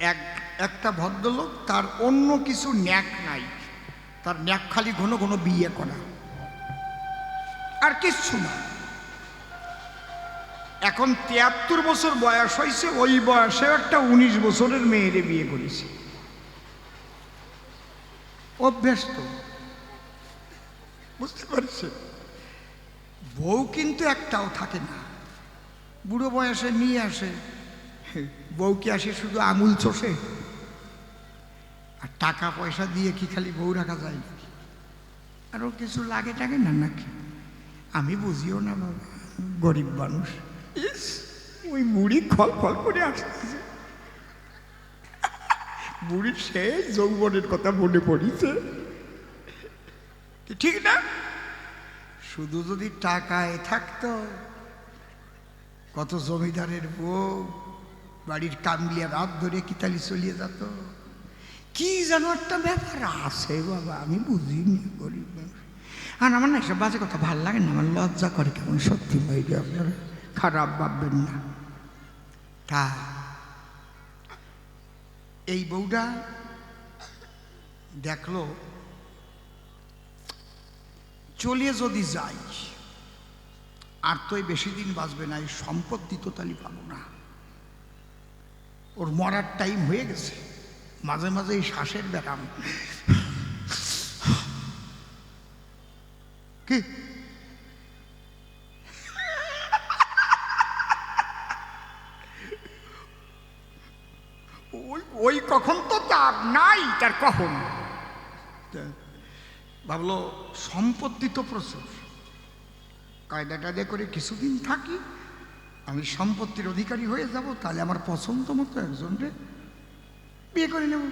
এক, একটা ভদ্রলোক, তার অন্য কিছু ন্যাক নাই। তার ন্যাক খালি ঘন ঘন বিয়ে করা। আর কিচ্ছু না। এখন তিয়াত্তর বছর বয়স হয়েছে ওই বয়সে একটা উনিশ বছরের মেয়েরে বিয়ে করেছে। অভ্যস্ত বুঝতে পারছে? বউ কিন্তু একটাও থাকে না। বুড়ো বয়সে নিয়ে আসে। বউ কি আসে শুধু আঙুল চষে? আর টাকা পয়সা দিয়ে কি খালি বউ রাখা যায়? নাকি আরও কিছু লাগে টাকে না নাকি? আমি বুঝিও না বাবা, গরিব মানুষ। ইস, ওই বুড়ি খল খল করে আসতেছে। বুড়ির সেই যৌবনের কথা মনে পড়িছে। ঠিক না? শুধু যদি টাকায় থাকতো, কত জমিদারের বউ বাড়ির কামলিয়া রাত ধরে কিতালি চলিয়ে যেত। কি যেন একটা ব্যাপার আছে বাবা, আমি বুঝিনি গরিব আর আমার না এসব বাজে কথা, ভালো লাগে না, আমার লজ্জা করে কেমন, সত্যি বাইরে আপনারা, খারাপ ভাববেন না। তা, এই বউটা দেখল, চলিয়ে যদি যাই, আর তো বেশি দিন বাঁচবে না, এই সম্পত্তি তো তালি পাবো না। ওর মরার টাইম হয়ে গেছে। মাঝে মাঝে এই শ্বাসের ব্যায়াম। কি? ওই ওই কখন তো তার নাই, তার কখন? ভাবলো, সম্পত্তি তো প্রচুর। কায়দা টায়দা করে কিছুদিন থাকি আমি সম্পত্তির অধিকারী হয়ে যাব, তাহলে আমার পছন্দ মতো একজনকে বিয়ে করে নেব।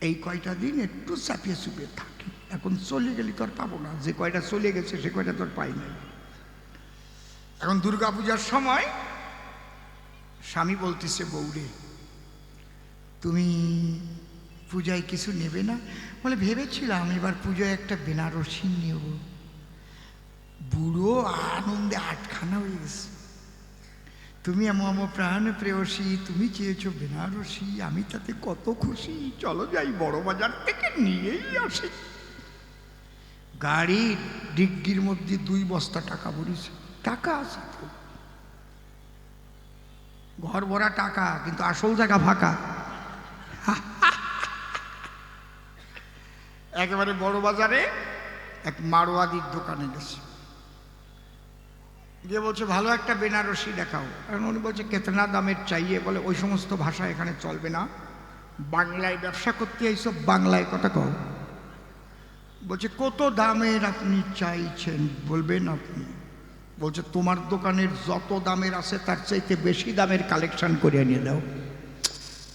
এই কয়টা দিন একটু চাপিয়ে চুপিয়ে থাকি। এখন চলে গেলে তো আর পাবো না। যে কয়টা চলে গেছে, সে কয়টা তো আর পাই নাই। এখন দুর্গা পূজার সময় স্বামী বলতেছে বৌরে তুমি পূজায় কিছু নেবে না? বলে, ভেবেছিলাম এবার পুজোয় একটা বেনারসি নেব। বুড়ো আনন্দে আটখানা হয়ে গেছে। তুমি আমার আমার প্রাণ প্রেয়সী তুমি চেয়েছো বেনারসি আমি তাতে কত খুশি। চলো যাই বড় বাজার থেকে নিয়েই আসি। গাড়ির ডিগ্গির মধ্যে দুই বস্তা টাকা ভরিছে। টাকা আছে তো। ঘর ভরা টাকা কিন্তু আসল জায়গা ফাঁকা। একেবারে বড় বাজারে এক মারোয়াদির দোকানে গেছে। গিয়ে বলছে, ভালো একটা বেনারসি দেখাও। কারণ উনি বলছে, কেতনা দামের চাইয়ে। বলে, ওই সমস্ত ভাষা এখানে চলবে না। বাংলায় ব্যবসা করতে এইসব বাংলায় কথা কও। বলছে, কত দামের আপনি চাইছেন? বলবেন আপনি। বলছে, তোমার দোকানের যত দামের আছে, তার চাইতে বেশি দামের কালেকশন করে নিয়ে দাও।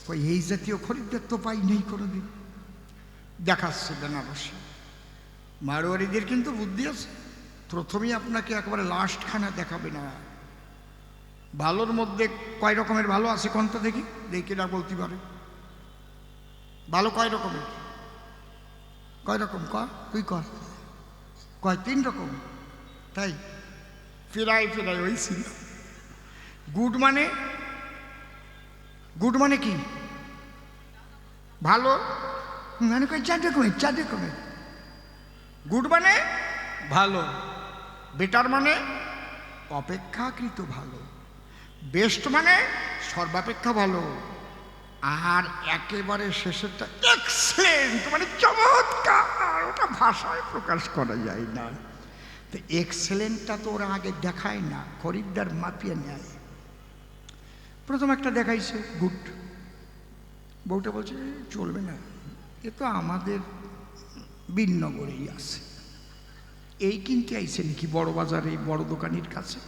ওই এই জাতীয় খরিদ্দার তো পাই নেই কোনোদিন। দেখাচ্ছে বেনারসি। মারোয়ারিদের কিন্তু বুদ্ধি আছে। প্রথমেই আপনাকে একেবারে লাস্টখানা দেখাবে না। ভালোর মধ্যে কয় রকমের ভালো আছে কোনটা দেখি? দেখি না বলতে পারে। ভালো কয় রকমের? কয় রকম? ক তুই কর। কয়? তিন রকম। তাই? ফিরাই ফিরাই ওই ছিল। গুড মানে? গুড মানে কি? ভালো? মানে কয় চার রকমের চার রকমের। গুড মানে? ভালো। বেটার মানে অপেক্ষাকৃত ভালো। বেস্ট মানে সর্বাপেক্ষা ভালো। আর একেবারে শেষেরটা এক্সেলেন্ট মানে চমৎকার, ওটা ভাষায় প্রকাশ করা যায় না। তো এক্সেলেন্টটা তো ওরা আগে দেখায় না, খরিদ্দার মাপিয়ে নেয়। প্রথম একটা দেখাইছে, গুড। বউটা বলছে চলবে না, এ তো আমাদের বিনগরেই আছে। এই কিনতে আইছে নাকি বড় বাজারে বড় দোকানের কাছে?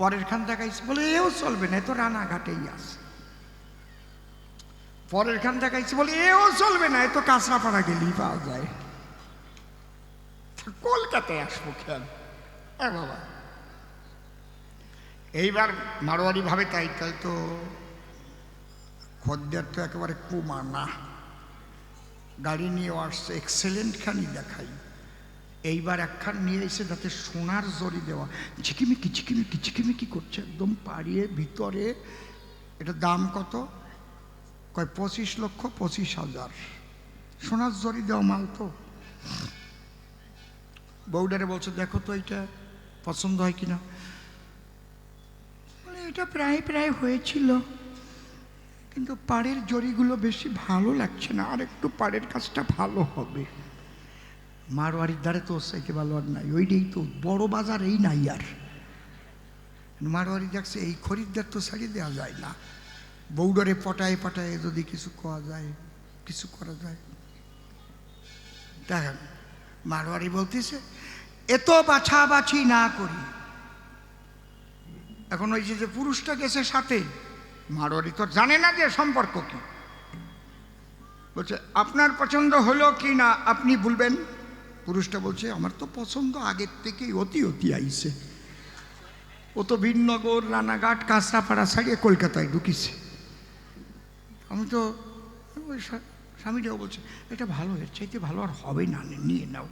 পরের খান দেখাইছে, বলে, এও চলবে না, এ তো রানাঘাটেই আছে। পরের খান দেখাইছে, বলে, এও চলবে না, এ তো কাঁচরাপাড়া গেলেই পাওয়া যায়। কলকাতায় আসব খেয়াল এ বাবা। এইবার মারোয়ারি ভাবে তাই তাই তো খদ্দের তো একেবারে কুমানা গাড়ি নিয়ে আসছে এক্সেলেন্ট খানি দেখাই। এইবার একখান নিয়ে এসে যাতে সোনার জড়ি দেওয়া। ঝিকিমিকি ঝিকিমিকি ঝিকিমিকি করছে একদম পাড়িয়ে, ভিতরে। এটা দাম কত? কয়, পঁচিশ লক্ষ পঁচিশ হাজার। সোনার জরি দেওয়া মাল তো। বউডারে বলছে, দেখো তো এটা পছন্দ হয় কিনা? এটা প্রায় প্রায় হয়েছিল। কিন্তু পাড়ের জরিগুলো বেশি ভালো লাগছে না। আর একটু পাড়ের কাজটা ভালো হবে। মারোয়ারির দ্বারে তো সাইকে ভালো আর নাই ওইটাই তো, বড় বাজার এই নাই আর। মারোয়ারি দেখছে, এই খরিদ্দার তো ছাড়িয়ে দেওয়া যায় না। বৌডরে পটায় পটায় যদি কিছু করা যায়, কিছু করা যায়। দেখেন মারোয়ারি বলতেছে, এত বাছাবাছি না করি। এখন ওই যে যে পুরুষটা গেছে সাথে মারোয়ারি তো জানে না যে সম্পর্ক কি। বলছে, আপনার পছন্দ হলো কি না, আপনি বলবেন পুরুষটা বলছে, আমার তো পছন্দ, আগের থেকেই অতি অতি আইছে। ও তো বীরনগর রানাঘাট, কাঁচরাপাড়া ছাড়িয়ে কলকাতায় ঢুকিছে। আমি তো, ওই স্বা- স্বামীটাও বলছে, এটা ভালো, এর চাইতে ভালো আর হবে না নিয়ে নাও।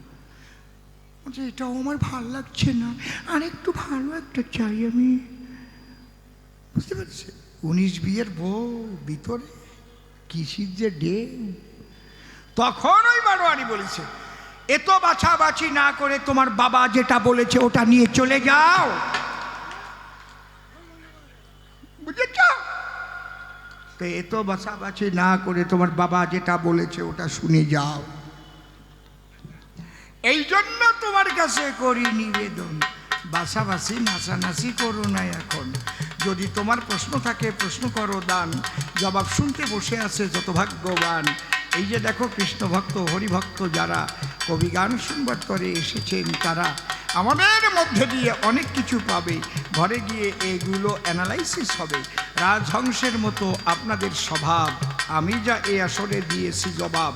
বলছে, এটাও আমার ভালো লাগছে না আর একটু ভালো একটা চাই আমি। বুঝতে পারছি? উনিশ বিয়ের বউ, ভিতরে কৃষির যে ডে তখন ওই বারোয়ারি বলেছে এত বাছাবাছি না করে তোমার বাবা যেটা বলেছে ওটা নিয়ে চলে যাও। বুঝেছ? তো এত বাছাবাছি না করে তোমার বাবা যেটা বলেছে ওটা শুনে যাও। এই জন্য তোমার কাছে করি নিবেদন। বাসাবাসি নাচানাচি করো না এখন। যদি তোমার প্রশ্ন থাকে, প্রশ্ন করো দান। জবাব শুনতে বসে আছে যত ভাগ্যবান। এই যে দেখো কৃষ্ণভক্ত, হরিভক্ত যারা কবি গান শুনবার করে এসেছেন, তারা আমাদের মধ্যে দিয়ে অনেক কিছু পাবে। ঘরে গিয়ে এগুলো অ্যানালাইসিস হবে। রাজহংসের মতো আপনাদের স্বভাব। আমি যা এ আসরে দিয়েছি জবাব।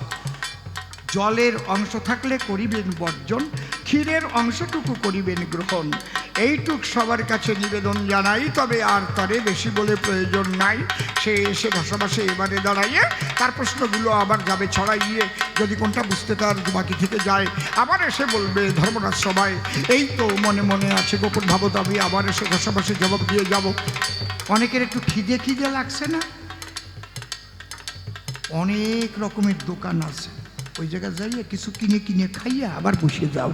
জলের অংশ থাকলে করিবেন বর্জন, ক্ষীরের অংশটুকু করিবেন গ্রহণ। এইটুক সবার কাছে নিবেদন জানাই, তবে আর তরে বেশি বলে প্রয়োজন নাই। সে এসে ভাষাভাষে এবারে দাঁড়াইয়ে তার প্রশ্নগুলো আবার যাবে ছড়াইয়ে, যদি কোনটা বুঝতে তার বাকি থেকে যায়, আবার এসে বলবে ধর্মরাজ সবাই এই তো মনে মনে আছে গোপন ভাবত আমি আবার এসে ভাষাভাষে জবাব দিয়ে যাব। অনেকের একটু খিদে খিদে লাগছে না? অনেক রকমের দোকান আছে। ওই জায়গায় যাইয়ে কিছু কিনে কিনে খাইয়া আবার বসে যাও।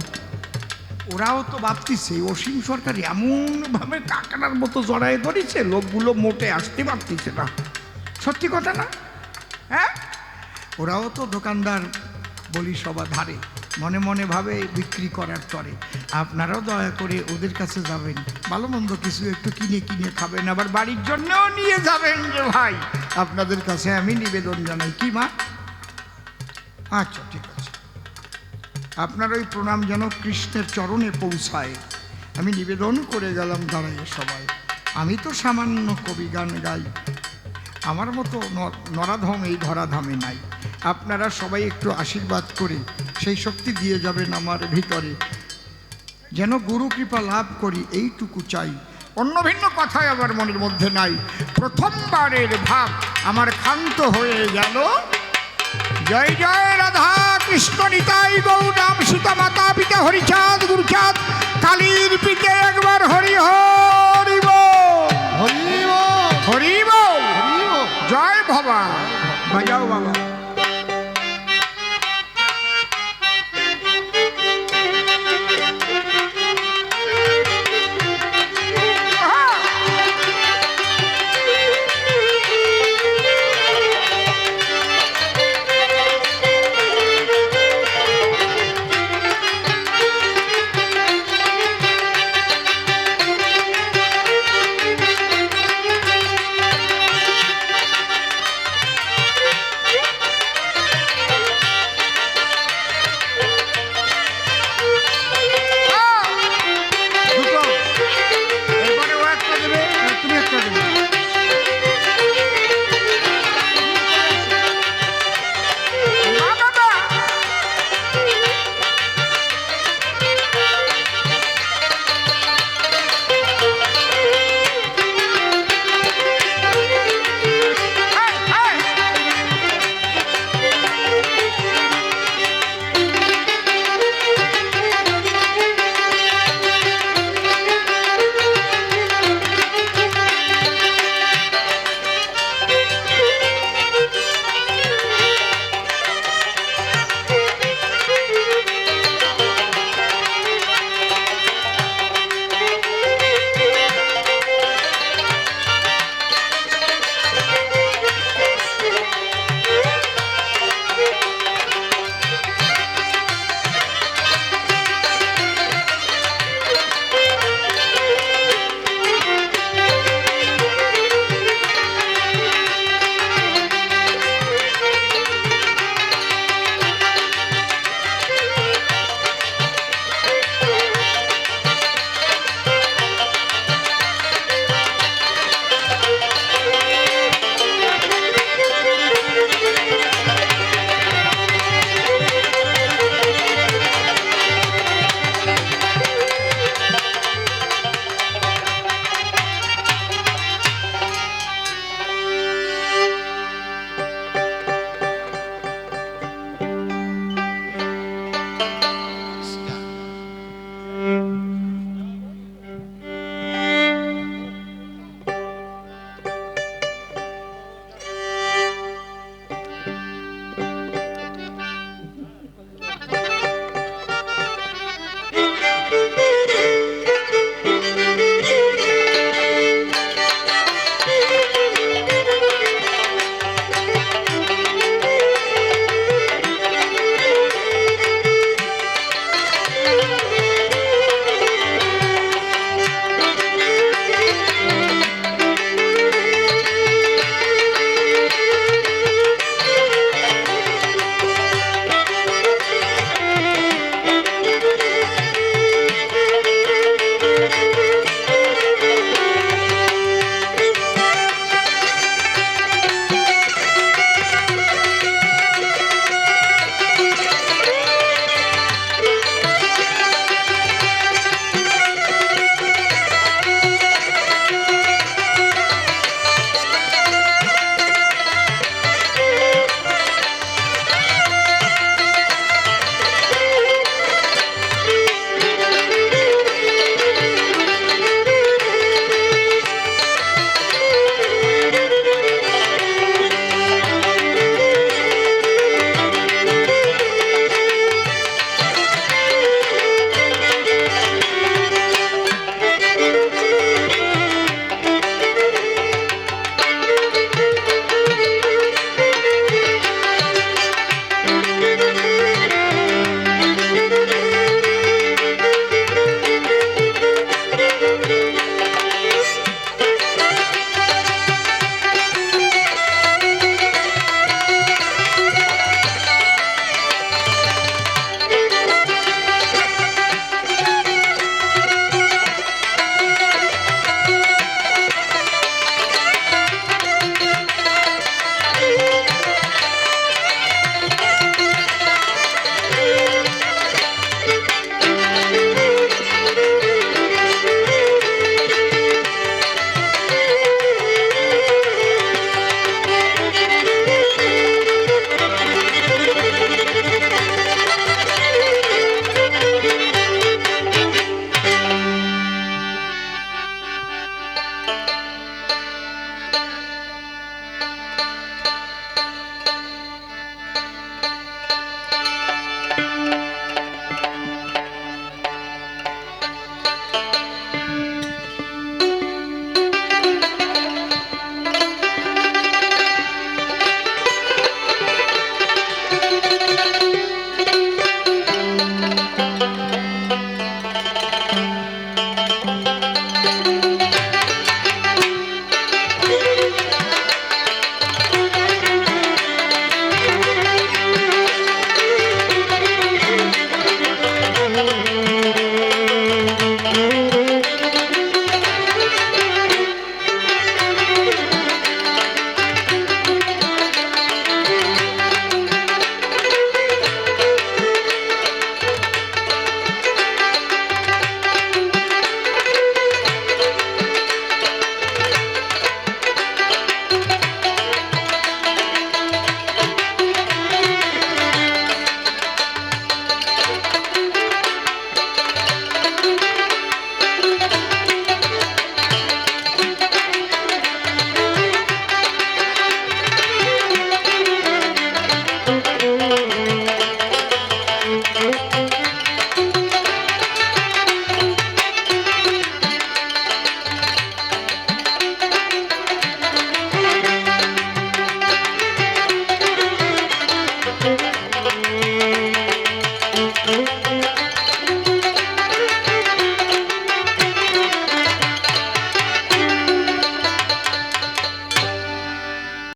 ওরাও তো ভাবতেছে, অসীম সরকার এমনভাবে কাকানার মতো জড়ায় ধরেছে, লোকগুলো মোটে আসতে পারতেছে না। সত্যি কথা না? হ্যাঁ? ওরাও তো দোকানদার বলি সবা ধারে, মনে মনে ভাবে বিক্রি করার তরে। আপনারাও দয়া করে ওদের কাছে যাবেন, ভালো মন্দ কিছু একটু কিনে কিনে খাবেন, আবার বাড়ির জন্যও নিয়ে যাবেন যে ভাই। আপনাদের কাছে আমি নিবেদন জানাই। কি মা? আচ্ছা ঠিক আছে। আপনার ওই প্রণাম যেন কৃষ্ণের চরণে পৌঁছায়। আমি নিবেদন করে গেলাম দাঁড়াইয়ে সবাই। আমি তো সামান্য কবি গান গাই। আমার মতো নরাধম এই ধরাধামে নাই। আপনারা সবাই একটু আশীর্বাদ করে সেই শক্তি দিয়ে যাবেন আমার ভিতরে। যেন গুরু কৃপা লাভ করি, এইটুকু চাই। অন্য ভিন্ন কথাই আমার মনের মধ্যে নাই। প্রথমবারের ভাব আমার ক্ষান্ত হয়ে গেল। জয় জয় রাধা। কৃষ্ণ নিতাই গৌরাম সীতা মাতা পিতা হরিচাঁদ গুরুচাঁদ কালীর পিতে একবার হরি হরিব হরিব হরিব হরিব জয় ভবা বাজাও বাবা।